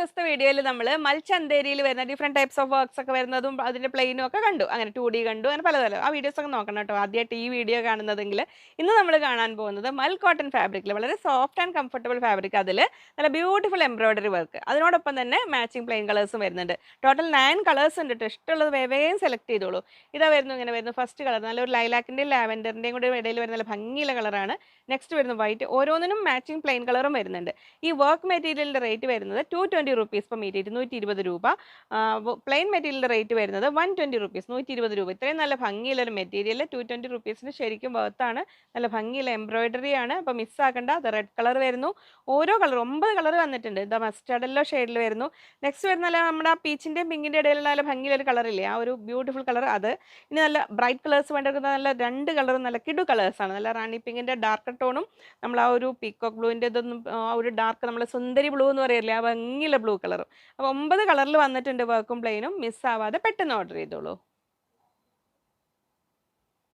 ദിവസത്തെ വീഡിയോയിൽ നമ്മൾ മൽച്ചന്തേരിയിൽ വരുന്ന ഡിഫറെന്റ് ടൈപ്സ് ഓഫ് വർക്ക്സ് ഒക്കെ വരുന്നതും അതിന്റെ പ്ലെയിനും ഒക്കെ കണ്ടു. അങ്ങനെ ടു ഡി കണ്ടു അങ്ങനെ പലതരം. ആ വീഡിയോസ് ഒക്കെ നോക്കണം കേട്ടോ ആദ്യമായിട്ട് ഈ വീഡിയോ കാണുന്നതെങ്കിൽ ഇന്ന് നമ്മൾ കാണാൻ പോകുന്നത് മൽ കോട്ടൺ ഫാബ്രിക്കിൽ വളരെ സോഫ്റ്റ് ആൻഡ് കംഫർട്ടബിൾ ഫാബ്രിക് അതിൽ നല്ല ബ്യൂട്ടിഫുൾ എംബ്രോയ്ഡറി വർക്ക് അതിനോടൊപ്പം തന്നെ മാച്ചിങ് പ്ലെയിൻ കളേഴ്സും വരുന്നുണ്ട്. ടോട്ടൽ നയൻ കളേഴ്സ് ഉണ്ട് കേട്ടോ ഇഷ്ടമുള്ളത് വേവേം സെലക്ട് ചെയ്തോളൂ. ഇതാ വരുന്നു ഇങ്ങനെ വരുന്നു. ഫസ്റ്റ് കളർ നല്ലൊരു ലൈലാക്കിന്റെയും ലാവൻഡറിന്റെയും കൂടെ ഇടയിൽ വരുന്ന നല്ല ഭംഗിയുള്ള കളറാണ് നെക്സ്റ്റ് വരുന്നു വൈറ്റ് ഓരോന്നിനും മാച്ചിങ് പ്ലെയിൻ കളറും വരുന്നുണ്ട്. ഈ വർക്ക് മെറ്റീരിയലിന്റെ റേറ്റ് വരുന്നത് two twenty rupees per metre ഇരുന്നൂറ്റി ഇരുപത് രൂപ പ്ലെയിൻ മെറ്റീരിയലിന്റെ റേറ്റ് വരുന്നത് വൺ ട്വന്റി റുപ്പീസ് നൂറ്റി ഇരുപത് രൂപ. ഇത്രയും നല്ല ഭംഗിയുള്ളൊരു മെറ്റീരിയൽ ടു ട്വന്റി റുപ്പീസിന് ശരിക്കും ബർത്താണ് നല്ല ഭംഗിയുള്ള എംബ്രോയിഡറി ആണ്. അപ്പോൾ മിസ്സാക്കേണ്ട അത് റെഡ് കളർ വരുന്നു. ഓരോ കളർ ഒമ്പത് കളർ വന്നിട്ടുണ്ട്. ഇതാ മസ്റ്റാർഡ് എല്ലോ ഷെയ്ഡിൽ വരുന്നു. നെക്സ്റ്റ് വരുന്ന നമ്മുടെ പീച്ചിന്റെയും പിങ്കിന്റെ ഇടയിലുള്ള നല്ല ഭംഗിയുള്ളൊരു കളറില്ലേ ആ ഒരു ബ്യൂട്ടിഫുൾ കളർ അത്. ഇനി നല്ല ബ്രൈറ്റ് കളേഴ്സ് വേണ്ടവർക്ക് നല്ല രണ്ട് കളറും നല്ല കിടു കളേഴ്സാണ് നല്ല റാണി പിങ്കിന്റെ ഡാർക്ക് ടോണും നമ്മൾ ആ ഒരു പീക്കോക്ക് ബ്ലൂവിന്റെ ഇതൊന്നും ആ ഒരു ഡാർക്ക് നമ്മൾ സുന്ദരി ബ്ലൂ എന്ന് പറയില്ലേ? ആ ഭംഗിയുള്ള ബ്ലൂ കളറും. അപ്പോൾ ഒമ്പത് കളറിൽ വന്നിട്ടുണ്ട് വർക്കും പ്ലെയിനും മിസ്സാവാതെ പെട്ടെന്ന് ഓർഡർ ചെയ്തോളൂ.